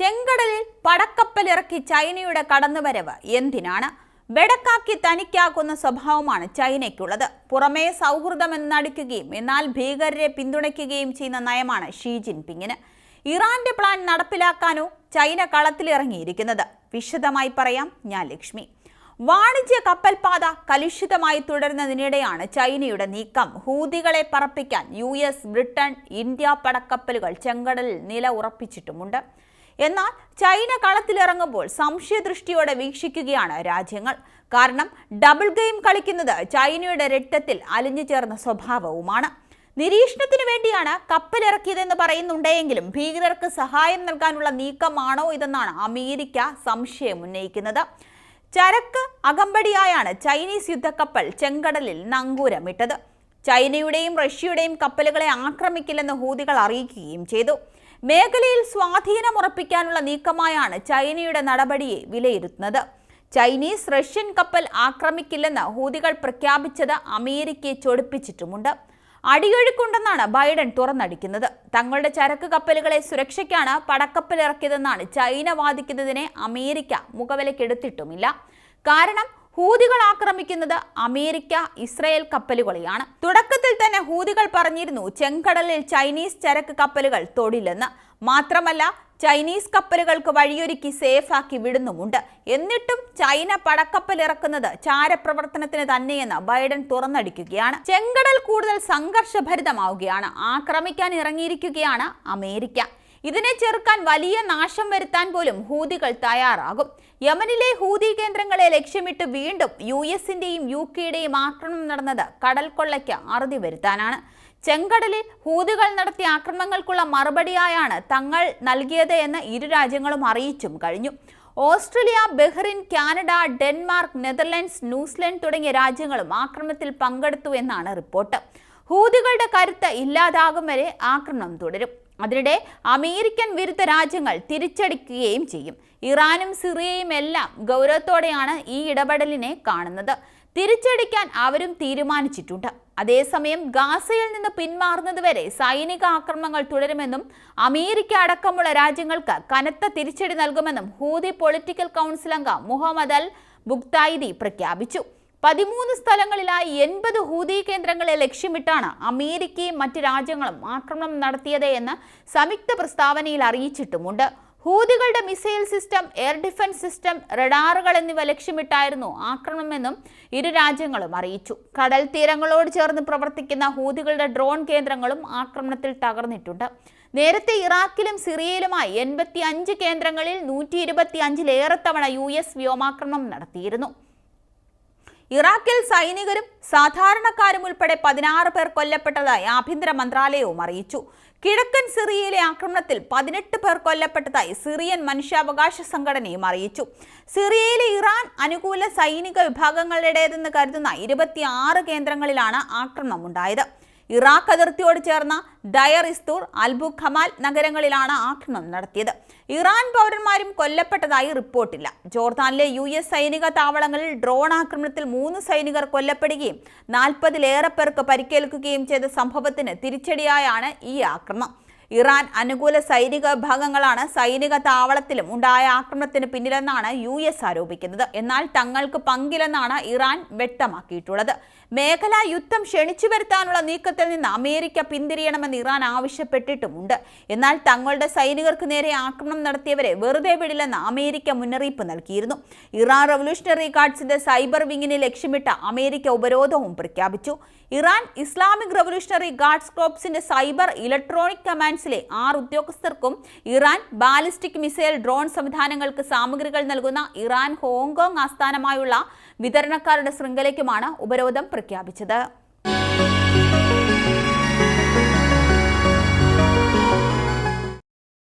ചെങ്കടലിൽ പടക്കപ്പലിറക്കി ചൈനയുടെ കടന്നുവരവ്. എന്തിനാണ്? വെടക്കാക്കി തനിക്കാക്കുന്ന സ്വഭാവമാണ് ചൈനയ്ക്കുള്ളത്. പുറമേ സൗഹൃദം നടിക്കുകയും എന്നാൽ ഭീകരരെ പിന്തുണയ്ക്കുകയും ചെയ്യുന്ന നയമാണ് ഷീ ജിൻപിങ്ങിന്. ഇറാന്റെ പ്ലാൻ നടപ്പിലാക്കാനോ ചൈന കളത്തിലിറങ്ങിയിരിക്കുന്നത്. വിശദമായി പറയാം ഞാൻ ലക്ഷ്മി. വാണിജ്യ കപ്പൽപാത കലുഷിതമായി തുടരുന്നതിനിടെയാണ് ചൈനയുടെ നീക്കം. ഹൂതികളെ പറപ്പിക്കാൻ യു എസ് ബ്രിട്ടൻ ഇന്ത്യ പടക്കപ്പലുകൾ ചെങ്കടലിൽ നില ഉറപ്പിച്ചിട്ടുമുണ്ട്. എന്നാൽ ചൈന കളത്തിലിറങ്ങുമ്പോൾ സംശയദൃഷ്ടിയോടെ വീക്ഷിക്കുകയാണ് രാജ്യങ്ങൾ. കാരണം ഡബിൾ ഗെയിം കളിക്കുന്നത് ചൈനയുടെ രക്തത്തിൽ അലിഞ്ഞു ചേർന്ന സ്വഭാവവുമാണ്. നിരീക്ഷണത്തിനു വേണ്ടിയാണ് കപ്പലിറക്കിയതെന്ന് പറയുന്നുണ്ടെങ്കിലും ഭീകരർക്ക് സഹായം നൽകാനുള്ള നീക്കമാണോ ഇതെന്നാണ് അമേരിക്ക സംശയം ഉന്നയിക്കുന്നത്. ചരക്ക് അകമ്പടിയായാണ് ചൈനീസ് യുദ്ധക്കപ്പൽ ചെങ്കടലിൽ നങ്കൂരമിട്ടത്. ചൈനയുടെയും റഷ്യയുടെയും കപ്പലുകളെ ആക്രമിക്കില്ലെന്ന് ഹൂതികൾ അറിയിക്കുകയും ചെയ്തു. മേഖലയിൽ സ്വാധീനം ഉറപ്പിക്കാനുള്ള നീക്കമായാണ് ചൈനയുടെ നടപടിയെ വിലയിരുത്തുന്നത്. ചൈനീസ് റഷ്യൻ കപ്പൽ ആക്രമിക്കില്ലെന്ന് ഹൂതികൾ പ്രഖ്യാപിച്ചത് അമേരിക്കയെ ചൊടിപ്പിച്ചിട്ടുമുണ്ട്. അടിയൊഴുക്കുണ്ടെന്നാണ് ബൈഡൻ തുറന്നടിക്കുന്നത്. തങ്ങളുടെ ചരക്ക് കപ്പലുകളെ സുരക്ഷയ്ക്കാണ് പടക്കപ്പലിറക്കിയതെന്നാണ് ചൈന വാദിക്കുന്നതിനെ അമേരിക്ക മുഖവിലക്കെടുത്തിട്ടുമില്ല കാരണം ഹൂതികൾ ആക്രമിക്കുന്നത് അമേരിക്ക ഇസ്രയേൽ കപ്പലുകളെയാണ്. തുടക്കത്തിൽ തന്നെ ഹൂതികൾ പറഞ്ഞിരുന്നു ചെങ്കടലിൽ ചൈനീസ് ചരക്ക് കപ്പലുകൾ തൊടില്ലെന്ന്. മാത്രമല്ല ചൈനീസ് കപ്പലുകൾക്ക് വഴിയൊരുക്കി സേഫാക്കി വിടുന്നുമുണ്ട്. എന്നിട്ടും ചൈന പടക്കപ്പൽ ഇറക്കുന്നത് ചാരപ്രവർത്തനത്തിന് തന്നെയെന്ന് ബൈഡൻ തുറന്നടിക്കുകയാണ്. ചെങ്കടൽ കൂടുതൽ സംഘർഷഭരിതമാവുകയാണ്. ആക്രമിക്കാൻ ഇറങ്ങിയിരിക്കുകയാണ് അമേരിക്ക. ഇതിനെ ചെറുക്കാൻ വലിയ നാശം വരുത്താൻ പോലും ഹൂതികൾ തയ്യാറാകും. യമനിലെ ഹൂതി കേന്ദ്രങ്ങളെ ലക്ഷ്യമിട്ട് വീണ്ടും യു എസിന്റെയും യു കെയുടെയും ആക്രമണം നടന്നത് കടൽ കൊള്ളയ്ക്ക് അറുതി വരുത്താനാണ്. ചെങ്കടലിൽ ഹൂതികൾ നടത്തിയ ആക്രമണങ്ങൾക്കുള്ള മറുപടിയായാണ് തങ്ങൾ നൽകിയത് എന്ന് ഇരു രാജ്യങ്ങളും അറിയിച്ചും കഴിഞ്ഞു. Australia Bahrain Canada Denmark Netherlands New Zealand തുടങ്ങിയ രാജ്യങ്ങളും ആക്രമണത്തിൽ പങ്കെടുത്തു എന്നാണ് റിപ്പോർട്ട്. ഹൂതികളുടെ കരുത്ത് ഇല്ലാതാകും വരെ ആക്രമണം തുടരും. അതിനിടെ അമേരിക്കൻ വിരുദ്ധ രാജ്യങ്ങൾ തിരിച്ചടിക്കുകയും ചെയ്യും. ഇറാനും സിറിയയും എല്ലാം ഗൗരവത്തോടെയാണ് ഈ ഇടപെടലിനെ കാണുന്നത്. തിരിച്ചടിക്കാൻ അവരും തീരുമാനിച്ചിട്ടുണ്ട്. അതേസമയം ഗാസയിൽ നിന്ന് പിന്മാറുന്നതുവരെ സൈനിക ആക്രമണങ്ങൾ തുടരുമെന്നും അമേരിക്ക അടക്കമുള്ള രാജ്യങ്ങൾക്ക് കനത്ത തിരിച്ചടി നൽകുമെന്നും ഹൂതി പൊളിറ്റിക്കൽ കൗൺസിൽ അംഗം മുഹമ്മദ് അൽ ബുക്തായിദി പ്രഖ്യാപിച്ചു. പതിമൂന്ന് സ്ഥലങ്ങളിലായി എൺപത് ഹൂതി കേന്ദ്രങ്ങളെ ലക്ഷ്യമിട്ടാണ് അമേരിക്കയും മറ്റ് രാജ്യങ്ങളും ആക്രമണം നടത്തിയത് എന്ന് സംയുക്ത പ്രസ്താവനയിൽ അറിയിച്ചിട്ടുമുണ്ട്. ഹൂതികളുടെ missile system air defence system റഡാറുകൾ എന്നിവ ലക്ഷ്യമിട്ടായിരുന്നു ആക്രമണമെന്നും ഇരു രാജ്യങ്ങളും അറിയിച്ചു. കടൽ തീരങ്ങളോട് ചേർന്ന് പ്രവർത്തിക്കുന്ന ഹൂതികളുടെ ഡ്രോൺ കേന്ദ്രങ്ങളും ആക്രമണത്തിൽ തകർന്നിട്ടുണ്ട്. നേരത്തെ ഇറാഖിലും സിറിയയിലുമായി എൺപത്തി അഞ്ച് കേന്ദ്രങ്ങളിൽ നൂറ്റി ഇരുപത്തി അഞ്ചിലേറെ തവണ യു എസ് വ്യോമാക്രമണം നടത്തിയിരുന്നു. ഇറാഖിൽ സൈനികരും സാധാരണക്കാരും ഉൾപ്പെടെ പതിനാറ് പേർ കൊല്ലപ്പെട്ടതായി ആഭ്യന്തര മന്ത്രാലയവും അറിയിച്ചു. കിഴക്കൻ സിറിയയിലെ ആക്രമണത്തിൽ പതിനെട്ട് പേർ കൊല്ലപ്പെട്ടതായി സിറിയൻ മനുഷ്യാവകാശ സംഘടനയും അറിയിച്ചു. സിറിയയിലെ ഇറാൻ അനുകൂല സൈനിക വിഭാഗങ്ങളുടേതെന്ന് കരുതുന്ന ഇരുപത്തിയാറ് കേന്ദ്രങ്ങളിലാണ് ആക്രമണമുണ്ടായത്. ഇറാഖ് അതിർത്തിയോട് ചേർന്ന ദയർ ഇസ്തൂർ അൽബു ഖമാൽ നഗരങ്ങളിലാണ് ആക്രമണം നടത്തിയത്. ഇറാൻ പൗരന്മാരും കൊല്ലപ്പെട്ടതായി റിപ്പോർട്ടില്ല. ജോർദാനിലെ യു എസ് സൈനിക താവളങ്ങളിൽ ഡ്രോൺ ആക്രമണത്തിൽ മൂന്ന് സൈനികർ കൊല്ലപ്പെടുകയും നാൽപ്പതിലേറെ പേർക്ക് പരിക്കേൽക്കുകയും ചെയ്ത സംഭവത്തിന് തിരിച്ചടിയായാണ് ഈ ആക്രമണം. ഇറാൻ അനുകൂല സൈനിക വിഭാഗങ്ങളാണ് സൈനിക താവളത്തിലും ഉണ്ടായ ആക്രമണത്തിന് പിന്നിലെന്നാണ് യു എസ് ആരോപിക്കുന്നത്. എന്നാൽ തങ്ങൾക്ക് പങ്കില്ലെന്നാണ് ഇറാൻ വ്യക്തമാക്കിയിട്ടുള്ളത്. മേഖലാ യുദ്ധം ക്ഷണിച്ചു വരുത്താനുള്ള നീക്കത്തിൽ നിന്ന് അമേരിക്ക പിന്തിരിയണമെന്ന് ഇറാൻ ആവശ്യപ്പെട്ടിട്ടുമുണ്ട്. എന്നാൽ തങ്ങളുടെ സൈനികർക്ക് നേരെ ആക്രമണം നടത്തിയവരെ വെറുതെ വിടില്ലെന്ന് അമേരിക്ക മുന്നറിയിപ്പ് നൽകിയിരുന്നു. ഇറാൻ റവല്യൂഷണറി ഗാർഡ്സിന്റെ സൈബർ വിങ്ങിനെ ലക്ഷ്യമിട്ട അമേരിക്ക ഉപരോധവും പ്രഖ്യാപിച്ചു. ഇറാൻ ഇസ്ലാമിക് റവല്യൂഷണറി ഗാർഡ്സ് ക്രോപ്സിന്റെ സൈബർ ഇലക്ട്രോണിക് കമാൻഡ്സിലെ ആറ് ഉദ്യോഗസ്ഥർക്കും ഇറാൻ ബാലിസ്റ്റിക് മിസൈൽ ഡ്രോൺ സംവിധാനങ്ങൾക്ക് സാമഗ്രികൾ നൽകുന്ന ഇറാൻ ഹോങ്കോങ് ആസ്ഥാനമായുള്ള വിതരണക്കാരുടെ ശൃംഖലയ്ക്കുമാണ് ഉപരോധം പ്രഖ്യാപിച്ചത്.